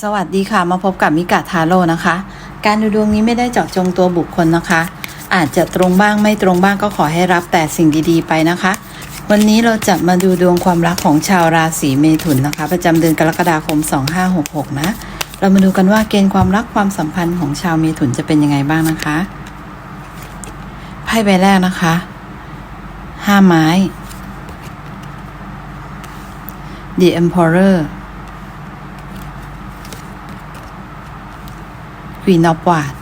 สวัสดีค่ะ มาพบกับมิกาทาโร่นะคะ การดูดวงนี้ไม่ได้เจาะจงตัวบุคคลนะคะ อาจจะตรงบ้างไม่ตรงบ้างก็ขอให้รับแต่สิ่งดีๆไปนะคะ วันนี้เราจะมาดูดวงความรักของชาวราศีเมถุนนะคะ ประจำเดือนกรกฎาคม 2566 นะ เรามาดูกันว่าเกณฑ์ความรักความสัมพันธ์ของชาวเมถุนจะเป็นยังไงบ้างนะคะไพ่ใบแรกนะคะห้าไม้ The Emperor Queen of w a d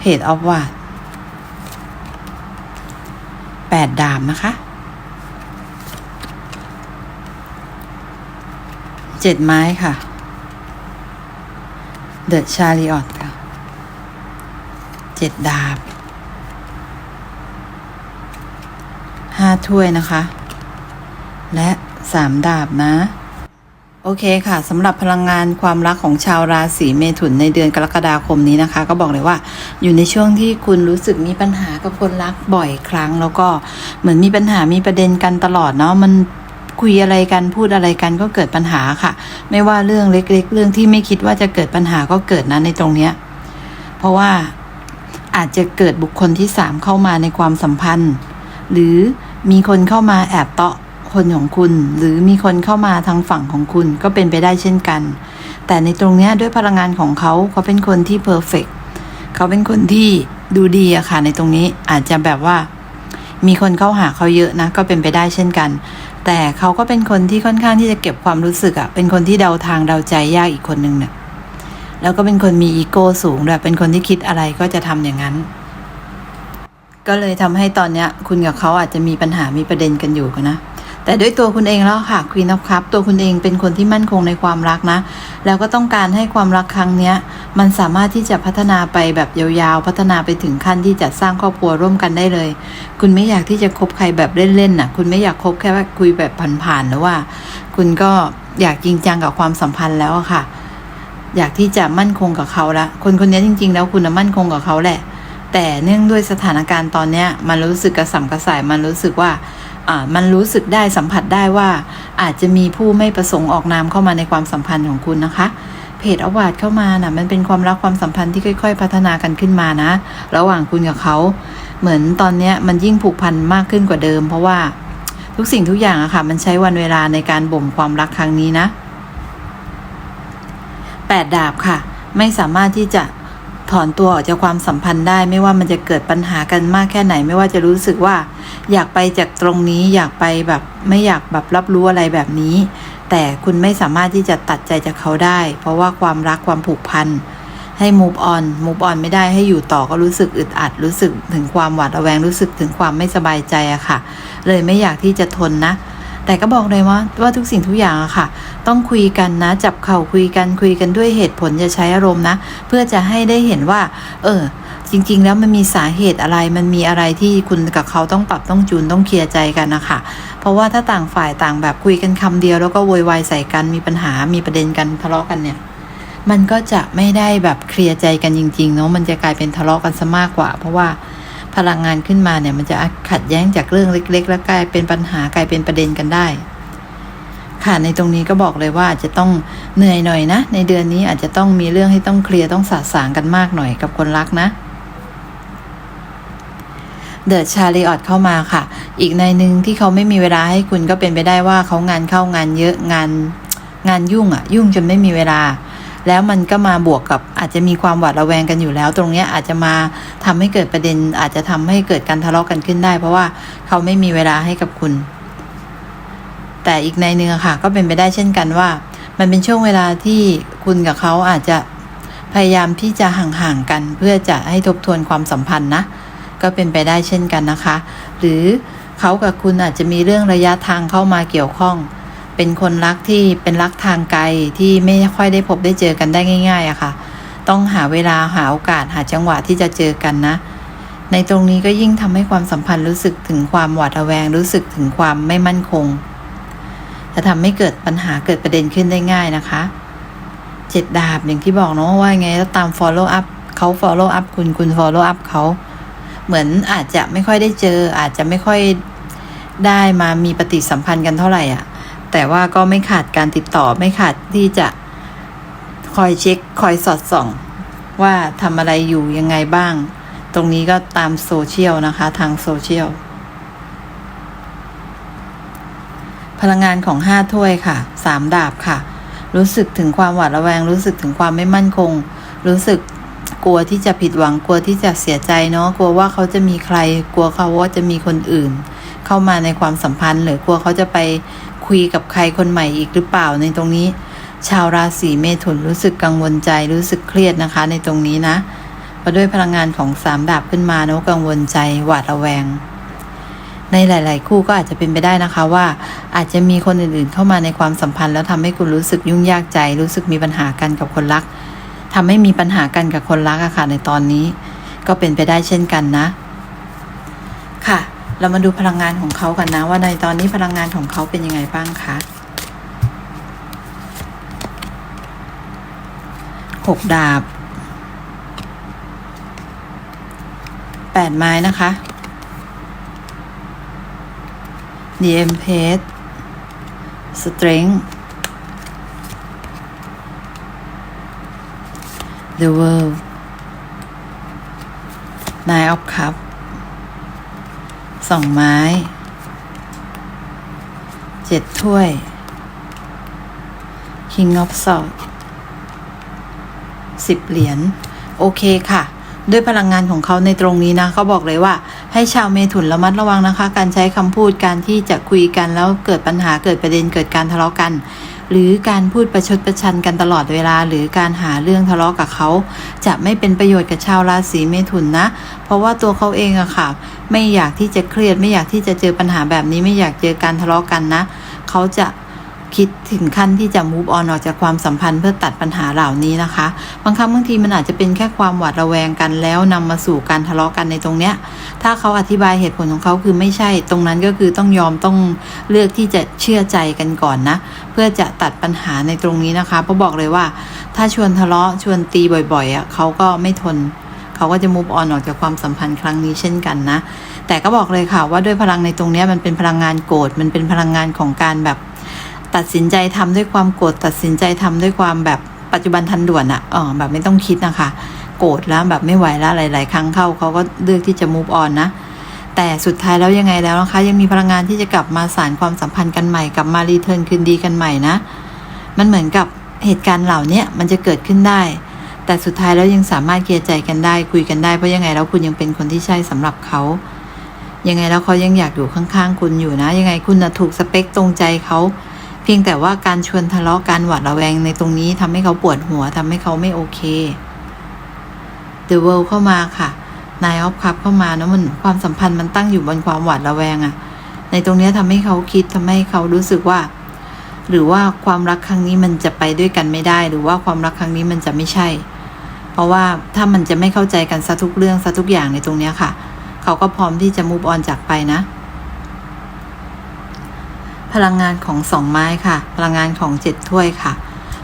Page of w a d แปดดาบนะคะเจ็ดไม้ค่ะ The Chariot ค่ะเจ็ดดาบห้าถ้วยนะคะ และสามดาบนะ โอเคค่ะสำหรับพลังงานความรักของชาวราศีเมถุนในเดือนกรกฎาคมนี้นะคะ ก็บอกเลยว่า อยู่ในช่วงที่คุณรู้สึกมีปัญหากับคนรักบ่อยครั้ง แล้วก็เหมือนมีปัญหามีประเด็นกันตลอดเนาะมันคุยอะไรกันพูดอะไรกันก็เกิดปัญหาค่ะ ไม่ว่าเรื่องเล็ก ๆ เรื่องที่ไม่คิดว่าจะเกิดปัญหาก็เกิดนะในตรงเนี้ยเพราะว่าอาจจะเกิดบุคคลที่สามเข้ามาในความสัมพันธ์ หรือมีคนเข้ามาแอบเตาะ คนของคุณ หรือมีคนเข้ามาทางฝั่งของคุณก็เป็นไปได้เช่นกัน แต่ในตรงนี้ด้วยพลังงานของเขาเขาเป็นคนที่เพอร์เฟกเขาเป็นคนที่ดูดีอะค่ะในตรงนี้อาจจะแบบว่า มีคนเข้าหาเขาเยอะนะ ก็เป็นไปได้เช่นกัน แต่เขาก็เป็นคนที่ค่อนข้างที่จะเก็บความรู้สึกอะเป็นคนที่เดาทางเดาใจยากอีกคนนึงเนี่ยแล้วก็เป็นคนมีอีโก้สูงด้วยเป็นคนที่คิดอะไรก็จะทำอย่างนั้น ก็เลยทำให้ตอนเนี้ย คุณกับเขาอาจจะมีปัญหามีประเด็นกันอยู่นะ แต่ด้วยตัวคุณเองแล้วค่ะ Queen of Cup ตัวคุณเองเป็นคนที่มั่นคงในความรักนะ แล้วก็ต้องการให้ความรักครั้งเนี้ย มันสามารถที่จะพัฒนาไปแบบยาวๆ พัฒนาไปถึงขั้นที่จะสร้างครอบครัวร่วมกันได้เลย คุณไม่อยากที่จะคบใครแบบเล่นๆน่ะ คุณไม่อยากคบแค่ว่าคุยแบบผ่านๆหรือว่า คุณก็อยากจริงจังกับความสัมพันธ์แล้วค่ะ อยากที่จะมั่นคงกับเขาละคนคนนี้จริง ๆ แล้วคุณมั่นคงกับเขาแหละ แต่เนื่องด้วยสถานการณ์ตอนเนี้ยมันรู้สึกกระสับกระส่ายมันรู้สึกว่าอ่ามันรู้สึกได้สัมผัสได้ว่า อาจจะมีผู้ไม่ประสงค์ออกนามเข้ามาในความสัมพันธ์ของคุณนะคะ เพจอวาดเข้ามานะ่ะมันเป็นความรักความสัมพันธ์ที่ค่อย ๆ พัฒนากันขึ้นมานะ ระหว่างคุณกับเขา เหมือนตอนเนี้ยมันยิ่งผูกพันมากขึ้นกว่าเดิม เพราะว่าทุกสิ่งทุกอย่างอะค่ะ มันใช้วันเวลาในการบ่มความรักครั้งนี้นะแปดดาบค่ะ ไม่สามารถที่จะ ถอนตัวออกจากความสัมพันธ์ได้ไม่ว่ามันจะเกิดปัญหากันมากแค่ไหน ไม่ว่าจะรู้สึกว่า อยากไปจากตรงนี้อยากไปแบบไม่อยากแบบรับรู้อะไรแบบนี้ แต่คุณไม่สามารถที่จะตัดใจจากเขาได้ เพราะว่าความรักความผูกพันให้ move on move on ไม่ได้ให้อยู่ต่อก็รู้สึกอึดอัด รู้สึกถึงความหวาดระแวงรู้สึกถึงความไม่สบายใจอะค่ะ เลยไม่อยากที่จะทนนะ แต่ก็บอกเลยว่าว่าทุกสิ่งทุกอย่างอะค่ะ ต้องคุยกันนะ จับเข่าคุยกันคุยกันด้วยเหตุผลจะใช้อารมณ์นะ เพื่อจะให้ได้เห็นว่า เออ จริง ๆ แล้วมันมีสาเหตุอะไร มันมีอะไรที่คุณกับเขาต้องปรับต้องจูนต้องเคลียร์ใจกันนะคะเพราะว่าถ้าต่างฝ่ายต่างแบบคุยกันคำเดียวแล้วก็โวยวายใส่กันมีปัญหามีประเด็นกันทะเลาะกันเนี่ยมันก็จะไม่ได้แบบเคลียร์ใจกันจริงๆเนาะมันจะกลายเป็นทะเลาะกันซะมากกว่า เพราะว่า พลังงานขึ้นมาเนี่ยมันจะขัดแย้งจากเรื่องเล็ก ๆ แล้วกลายเป็นปัญหากลายเป็นประเด็นกันได้ ค่ะในตรงนี้ก็บอกเลยว่าอาจจะต้องเหนื่อยหน่อยนะ ในเดือนนี้อาจจะต้องมีเรื่องให้ต้องเคลียร์ต้องสะสางกันมากหน่อยกับคนรักนะเดอะชาลีออดเข้ามาค่ะ อีกในหนึ่งที่เขาไม่มีเวลาให้คุณก็เป็นไปได้ว่าเขางานเข้างานเยอะงานงานยุ่งอะยุ่งจนไม่มีเวลา แล้วมันก็มาบวกกับอาจจะมีความหวาดระแวงกันอยู่แล้ว ตรงนี้อาจจะมาทำให้เกิดประเด็น อาจจะทำให้เกิดการทะเลาะกันขึ้นได้ เพราะว่าเขาไม่มีเวลาให้กับคุณ แต่อีกในหนึ่งอค่ะ ก็เป็นไปได้เช่นกันว่า มันเป็นช่วงเวลาที่คุณกับเขาอาจจะพยายามที่จะห่างๆกัน เพื่อจะให้ทบทวนความสัมพันธ์นะ ก็เป็นไปได้เช่นกันนะคะ หรือเขากับคุณอาจจะมีเรื่องระยะทางเข้ามาเกี่ยวข้อง เป็นคนรักที่เป็นรักทางไกลที่ไม่ค่อยได้พบได้เจอกันได้ง่าย ๆอะค่ะ ต้องหาเวลาหาโอกาสหาจังหวะที่จะเจอกันนะ ในตรงนี้ก็ยิ่งทำให้ความสัมพันธ์รู้สึกถึงความหวาดระแวงรู้สึกถึงความไม่มั่นคง จะทำให้เกิดปัญหาเกิดประเด็นขึ้นได้ง่ายนะคะเจ็ดดาบอย่างที่บอกเนาะว่าไงแล้วตาม follow up เขา follow up คุณคุณ follow up เขาเหมือนอาจจะไม่ค่อยได้เจอ อาจจะไม่ค่อยได้มามีปฏิสัมพันธ์กันเท่าไหร่อะ แต่ว่าก็ไม่ขาดการติดต่อไม่ขาดที่จะคอยเช็คคอยสอดส่อง ว่าทำอะไรอยู่ยังไงบ้าง ตรงนี้ก็ตามโซเชียลนะคะ ทางโซเชียลพลังงานของห้าถ้วยค่ะสามดาบค่ะ รู้สึกถึงความหวาดระแวง รู้สึกถึงความไม่มั่นคง รู้สึกกลัวที่จะผิดหวังกลัวที่จะเสียใจเนาะกลัวว่าเขาจะมีใคร กลัวเขาว่าจะมีคนอื่น เข้ามาในความสัมพันธ์ หรือกลัวเขาจะไป คุยกับใครคนใหม่อีกหรือเปล่าในตรงนี้ ชาวราศีเมถุนรู้สึกกังวลใจรู้สึกเครียดนะคะ ในตรงนี้นะเพราะด้วยพลังงานของสามดาบขึ้นมาเนาะกังวลใจหวาดระแวง ในหลาย ๆ คู่ก็อาจจะเป็นไปได้นะคะว่า อาจจะมีคนอื่น ๆ เข้ามาในความสัมพันธ์ แล้วทำให้คุณรู้สึกยุ่งยากใจ รู้สึกมีปัญหากันกับคนรักทำให้มีปัญหากันกับคนรักอะค่ะในตอนนี้ ก็เป็นไปได้เช่นกันนะ ค่ะ เรามาดูพลังงานของเขากันนะ ว่าในตอนนี้พลังงานของเขาเป็นยังไงบ้างคะหกดาบแปดไม้นะคะ The Empress Strength The World Nine of Cups สองไม้เจ็ดถ้วย King of Swords สิบเหรียญ โอเคค่ะ ด้วยพลังงานของเขาในตรงนี้นะเขาบอกเลยว่า ให้ชาวเมถุนระมัดระวังนะคะ การใช้คำพูดการที่จะคุยกันแล้วเกิดปัญหาเกิดประเด็นเกิดการทะเลาะกัน หรือการพูดประชดประชันกันตลอดเวลา หรือการหาเรื่องทะเลาะกับเขา จะไม่เป็นประโยชน์กับชาวราศีเมถุนนะ เพราะว่าตัวเขาเองอะค่ะ ไม่อยากที่จะเครียดไม่อยากที่จะเจอปัญหาแบบนี้ไม่อยากเจอการทะเลาะกันนะ เขาจะ คิดถึงขั้นที่จะ move on ออกจากความสัมพันธ์เพื่อตัดปัญหาเหล่านี้นะคะ บางครั้งบางทีมันอาจจะเป็นแค่ความหวาดระแวงกันแล้วนำมาสู่การทะเลาะกันในตรงเนี้ย ถ้าเขาอธิบายเหตุผลของเขาคือไม่ใช่ ตรงนั้นก็คือต้องยอมต้องเลือกที่จะเชื่อใจกันก่อนนะ เพื่อจะตัดปัญหาในตรงนี้นะคะเพราะบอกเลยว่า ถ้าชวนทะเลาะชวนตีบ่อยๆอะเขาก็ไม่ทนเขาก็จะ move on ออกจากความสัมพันธ์ครั้งนี้เช่นกันนะ แต่ก็บอกเลยค่ะว่าด้วยพลังในตรงเนี้ยมันเป็นพลังงานโกรธมันเป็นพลังงานของการแบบ ตัดสินใจทำด้วยความโกรธตัดสินใจทำด้วยความแบบปัจจุบันทันด่วนอะเออแบบไม่ต้องคิดนะคะ โกรธแล้วแบบไม่ไหวแล้วหลาย ๆ ครั้งเข้าเขาก็เลือกที่จะ move on นะแต่สุดท้ายแล้วยังไงแล้วนะคะ ยังมีพลังงานที่จะกลับมาสารความสัมพันธ์กันใหม่กลับมารีเทิร์นคืนดีกันใหม่นะ มันเหมือนกับเหตุการณ์เหล่านี้มันจะเกิดขึ้นได้ แต่สุดท้ายแล้วยังสามารถเคลียร์ใจกันได้คุยกันได้เพราะยังไงแล้วคุณยังเป็นคนที่ใช่สำหรับเขายังไงแล้วเขายังอยากอยู่ข้างๆ คุณอยู่นะ ยังไงคุณนะถูกสเปคตรงใจเขา เพียงแต่ว่าการชวนทะเลาะการหวาดระแวงในตรงนี้ทำให้เขาปวดหัวทำให้เขาไม่โอเค The World เข้ามาค่ะ Nine of Cups เข้ามานะมันความสัมพันธ์มันตั้งอยู่บนความหวาดระแวงอะในตรงนี้ทำให้เขาคิดทำให้เขารู้สึกว่า หรือว่าความรักครั้งนี้มันจะไปด้วยกันไม่ได้ หรือว่าความรักครั้งนี้มันจะไม่ใช่ เพราะว่าถ้ามันจะไม่เข้าใจกันซะทุกเรื่องซะทุกอย่างในตรงนี้ค่ะ เขาก็พร้อมที่จะ move on จากไปนะ พลังงานของสองไม้ค่ะ พลังงานของเจ็ดถ้วยค่ะ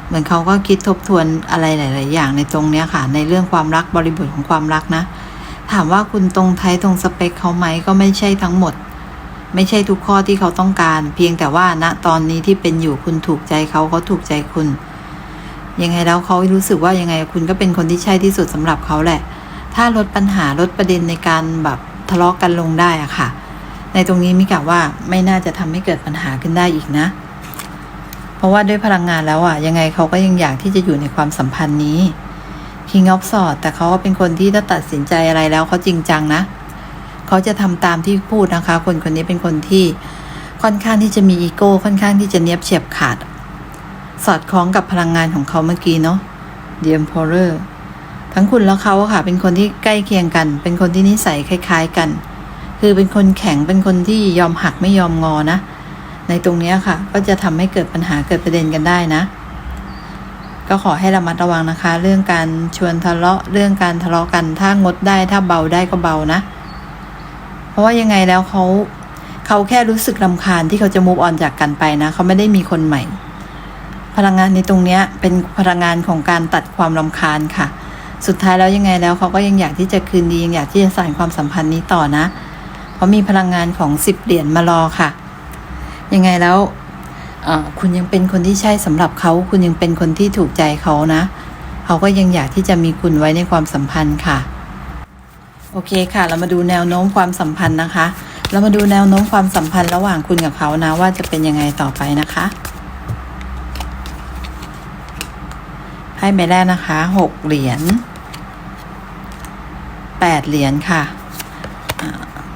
เหมือนเขาก็คิดทบทวนอะไรหลาย ๆ อย่างในตรงเนี้ยค่ะ ในเรื่องความรักบริบทของความรักนะ ถามว่าคุณตรงไทยตรงสเปคเขาไหมก็ไม่ใช่ทั้งหมด ไม่ใช่ทุกข้อที่เขาต้องการ เพียงแต่ว่าณตอนนี้ที่เป็นอยู่คุณถูกใจเขาเขาถูกใจคุณ ยังไงแล้วเขารู้สึกว่ายังไงคุณก็เป็นคนที่ใช่ที่สุดสำหรับเขาแหละ ถ้าลดปัญหาลดประเด็นในการแบบทะเลาะกันลงได้อะค่ะ ในตรงนี้มิกะว่าไม่น่าจะทำให้เกิดปัญหาขึ้นได้อีกนะ เพราะว่าด้วยพลังงานแล้วอะยังไงเขาก็ยังอยากที่จะอยู่ในความสัมพันธ์นี้ King of s w o r d แต่เขาก็เป็นคนที่ถ้าตัดสินใจอะไรแล้วเขาจริงจังนะ เขาจะทำตามที่พูดนะคะ คนคนนี้เป็นคนที่ค่อนข้างที่จะมีอีโก้ค่อนข้างที่จะเนียบเฉียบขาด สอดคล้องกับพลังงานของเขาเมื่อกี้เนาะ The Emperor ทั้งคุณและเขาอะค่ะ เป็นคนที่ใกล้เคียงกัน เป็นคนที่นิสัยคล้าย ๆ กัน คือเป็นคนแข็งเป็นคนที่ยอมหักไม่ยอมงอนะ ในตรงนี้ค่ะ ก็จะทำให้เกิดปัญหาเกิดประเด็นกันได้นะ ก็ขอให้ระมัดระวังนะคะ เรื่องการชวนทะเลาะเรื่องการทะเลาะกันถ้างดได้ถ้าเบาได้ก็เบานะ เพราะว่ายังไงแล้วเขาเขาแค่รู้สึกรำคาญที่เขาจะมูฟออนจากกันไปนะเขาไม่ได้มีคนใหม่ พลังงานในตรงนี้เป็นพลังงานของการตัดความรำคาญค่ะ สุดท้ายแล้วยังไงแล้วเขาก็ยังอยากที่จะคืนดียังอยากที่จะสานความสัมพันธ์นี้ต่อนะ ราะมีพลังงานของสิบเหรียญมารอค่ะ ยังไงแล้วคุณยังเป็นคนที่ใช่สำหรับเขา คุณยังเป็นคนที่ถูกใจเขานะ เขาก็ยังอยากที่จะมีคุณไว้ในความสัมพันธ์ค่ะ โอเคค่ะ เรามาดูแนวโน้มความสัมพันธ์นะคะ เรามาดูแนวโน้มความสัมพันธ์ระหว่างคุณกับเขานะ ว่าจะเป็นยังไงต่อไปนะคะไพ่ใบแรกนะคะหกเหรียญแปดเหรียญค่ะ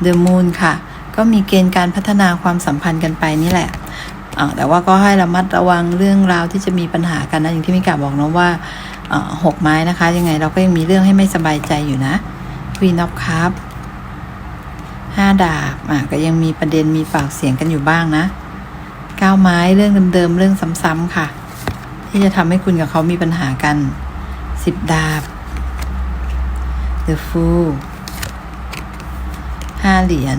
เดอะมูนค่ะ ก็มีเกณฑ์การพัฒนาความสัมพันธ์กันไปนี่แหละแต่ว่าก็ให้ระมัดระวังเรื่องราวที่จะมีปัญหากันนะอย่างที่มิกาบอกนะว่าอ่าหกไม้นะคะ ยังไงเราก็ยังมีเรื่องให้ไม่สบายใจอยู่นะ Queen of Cup ห้าดาบอะก็ยังมีประเด็นมีปากเสียงกันอยู่บ้างนะเก้าไม้เรื่องเดิมๆเรื่องซ้ำๆค่ะ ที่จะทำให้คุณกับเขามีปัญหากันสิบดาบ The Fool ห้าเหรียญ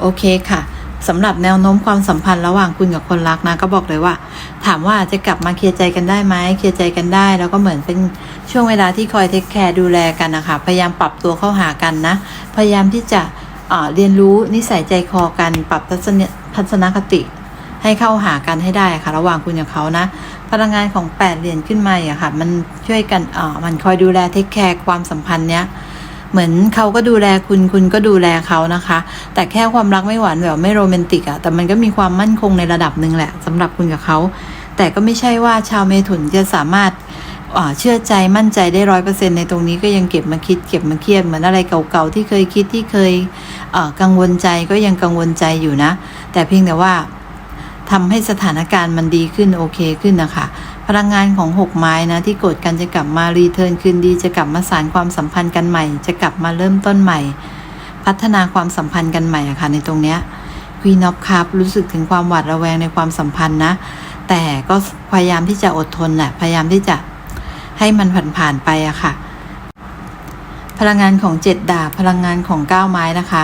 โอเคค่ะสำหรับแนวโน้มความสัมพันธ์ระหว่างคุณกับคนรักนะ ก็บอกเลยว่า ถามว่าจะกลับมาเคลียร์ใจกันได้ไหมเคลียร์ใจกันได้ แล้วก็เหมือนเป็นช่วงเวลาที่คอยเทคแคร์ดูแลกันนะคะพยายามปรับตัวเข้าหากันนะ พยายามที่จะเรียนรู้นิสัยใจคอกันปรับทัศนคติ ให้เข้าหากันให้ได้ค่ะ ระหว่างคุณกับเขานะ พลังงานของแปดเหรียญขึ้นมาอะค่ะ มันช่วยกันอ่อมันคอยดูแลเทคแคร์ความสัมพันธ์เนี้ย เหมือนเขาก็ดูแลคุณคุณก็ดูแลเขานะคะ แต่แค่ความรักไม่หวานแบบไม่โรแมนติกอะแต่มันก็มีความมั่นคงในระดับหนึ่งแหละสำหรับคุณกับเขาแต่ก็ไม่ใช่ว่าชาวเมถุนจะสามารถเชื่อใจมั่นใจได้ร้อยเปอร์เซ็นในตรงนี้ก็ยังเก็บมาคิดเก็บมาเครียดเหมือนอะไรเก่าๆที่เคยคิดที่เคยกังวลใจก็ยังกังวลใจอยู่นะ แต่เพียงแต่ว่า ทำให้สถานการณ์มันดีขึ้นโอเคขึ้นนะคะ พลังงานของหกไม้นะที่โกรธกันจะกลับมารีเทิร์นคืนดี จะกลับมาสารความสัมพันธ์กันใหม่ จะกลับมาเริ่มต้นใหม่ พัฒนาความสัมพันธ์กันใหม่อะค่ะในตรงเนี้ย Queen of Cup รู้สึกถึงความหวาดระแวงในความสัมพันธ์นะ แต่ก็พยายามที่จะอดทนแหละพยายามที่จะให้มันผ่านๆไปอะค่ะ พลังงานของเจ็ดดาบพลังงานของเก้าไม้นะคะ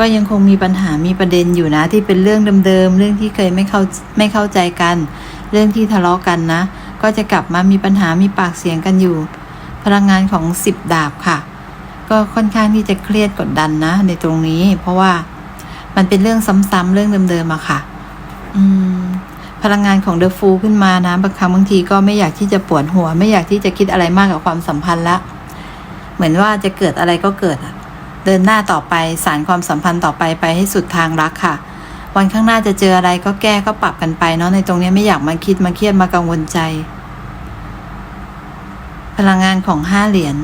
ก็ยังคงมีปัญหามีประเด็นอยู่นะ ที่เป็นเรื่องเดิมๆเรื่องที่เคยไม่เข้าไม่เข้าใจกัน เรื่องที่ทะเลาะกันนะ ก็จะกลับมามีปัญหามีปากเสียงกันอยู่ พลังงานของสิบดาบค่ะ ก็ค่อนข้างที่จะเครียดกดดันนะ ในตรงนี้ เพราะว่ามันเป็นเรื่องซ้ำๆเรื่องเดิมๆอะค่ะ อืมพลังงานของเดอะฟูขึ้นมานะบางครั้งบางทีก็ไม่อยากที่จะปวดหัว ไม่อยากที่จะคิดอะไรมากกับความสัมพันธ์ละ เหมือนว่าจะเกิดอะไรก็เกิดอะ เดินหน้าต่อไปสารความสัมพันธ์ต่อไปไปให้สุดทางรักค่ะ วันข้างหน้าจะเจออะไรก็แก้ก็ปรับกันไปเนาะในตรงนี้ไม่อยากมาคิดมาเครียดมากังวลใจ พลังงานของห้าเหรียญ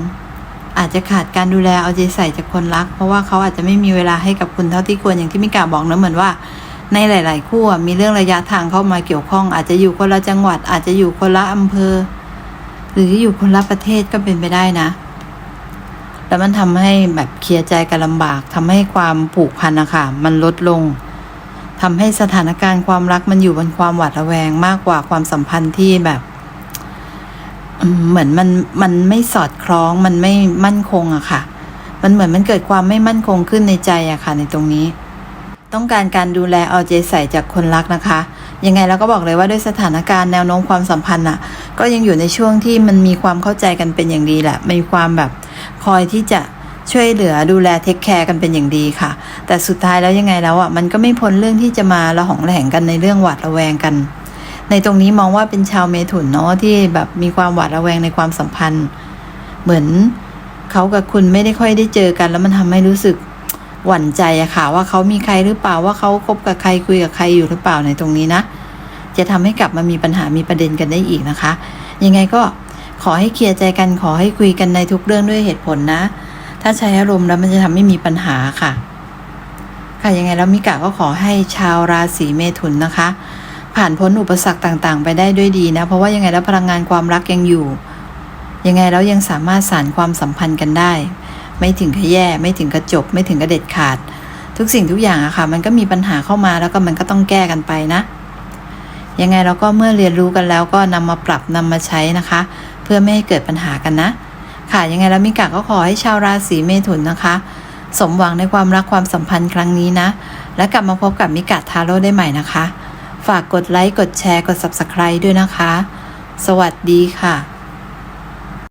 อาจจะขาดการดูแลเอาใจใส่จากคนรัก เพราะว่าเขาอาจจะไม่มีเวลาให้กับคุณเท่าที่ควรอย่างที่มิกาบอกนะเหมือนว่า ในหลาย ๆ คู่มีเรื่องระยะทางเข้ามาเกี่ยวข้อง อาจจะอยู่คนละจังหวัด อาจจะอยู่คนละอำเภอ หรืออยู่คนละประเทศก็เป็นไปได้นะ แล้วมันทำให้แบบเคลียร์ใจกันลำบากทำให้ความผูกพันนะคะมันลดลงทำให้สถานการณ์ความรักมันอยู่บนความหวาดระแวงมากกว่าความสัมพันธ์ที่แบบเหมือนมันมันไม่สอดคล้องมันไม่มั่นคงอะค่ะ มันเหมือนมันเกิดความไม่มั่นคงขึ้นในใจอะค่ะ ในตรงนี้ ต้องการการดูแลเอาใจใส่จากคนรักนะคะ ยังไงเราก็บอกเลยว่าด้วยสถานการณ์แนวโน้มความสัมพันธ์อะก็ยังอยู่ในช่วงที่มันมีความเข้าใจกันเป็นอย่างดีแหละมีความแบบ คอยที่จะช่วยเหลือดูแลเทคแคร์กันเป็นอย่างดีค่ะ แต่สุดท้ายแล้วยังไงแล้วอะมันก็ไม่พ้นเรื่องที่จะมาระหองระแหงกันในเรื่องหวาดระแวงกัน ในตรงนี้มองว่าเป็นชาวเมถุนเนาะที่แบบมีความหวาดระแวงในความสัมพันธ์ เหมือนเขากับคุณไม่ได้ค่อยได้เจอกัน แล้วมันทำให้รู้สึกหวั่นใจอะค่ะ ว่าเขามีใครหรือเปล่าว่าเขาคบกับใครคุยกับใครอยู่หรือเปล่าในตรงนี้นะ จะทำให้กลับมามีปัญหามีประเด็นกันได้อีกนะคะ ยังไงก็ อให้เคลียร์ใจกันขอให้คุยกันในทุกเรื่องด้วยเหตุผลนะ ถ้าใช้อารมณ์แล้วมันจะทำให้มีปัญหาค่ะ ค่ะยังไงแล้วมิกะก็ขอให้ชาวราศีเมถุนนะคะ ผ่านพ้นอุปสรรคต่างๆ ไปได้ด้วยดีนะ เพราะว่ายังไงแล้วพลังงานความรักยังอยู่ ยังไงแล้วยังสามารถสานความสัมพันธ์กันได้ ไม่ถึงกับแย่ ไม่ถึงกับจบ ไม่ถึงกับเด็ดขาด ทุกสิ่งทุกอย่างอะค่ะ มันก็มีปัญหาเข้ามาแล้วก็มันก็ต้องแก้กันไปนะยังไงเราก็เมื่อเรียนรู้กันแล้วก็นำมาปรับนำมาใช้นะคะ เพื่อไม่ให้เกิดปัญหากันนะ ค่ะยังไงแล้วมิกาก็ขอให้ชาวราศีเมถุนนะคะ สมหวังในความรักความสัมพันธ์ครั้งนี้นะ และกลับมาพบกับมิกาทาโร่ได้ใหม่นะคะ ฝากกดไลค์กดแชร์กด Subscribe ด้วยนะคะ สวัสดีค่ะ